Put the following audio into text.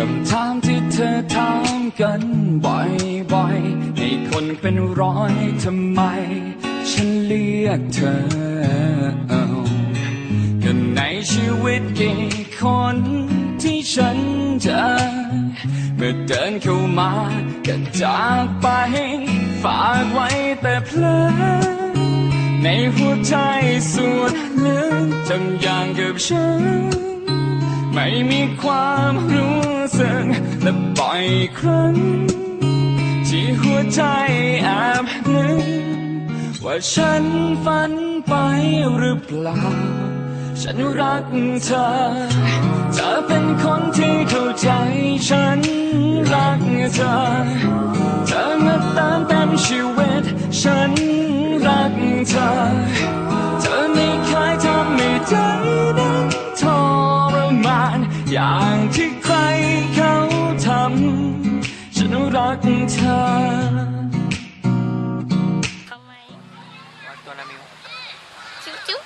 คำถามที่เธอถามกันบ่อยๆให้คนเป็นร้อยทำไม ฉันเรียกเธอกันในชีวิตกี่คนที่ฉันเจอเมื่อเดินเข้ามาก็จากไป ฝากไว้แต่เพลอในหัวใจส่วนลึกจำอย่างกับฉัน ไม่มีความรู้สึกและบ่อยครั้ง ที่หัวใจแอบนึก ว่าฉันฝันไปหรือเปล่า ฉันรักเธอ เธอเป็นคนที่เข้าใจฉันรักเธอ เธอมาติมเต็มชีวิต ฉันรักเธอ เธอไม่เคยทำให้ใจนั้นทรมาน อย่างที่ใครเขาทำฉันรักเธอเอาไหม จุ๊บจุ๊บ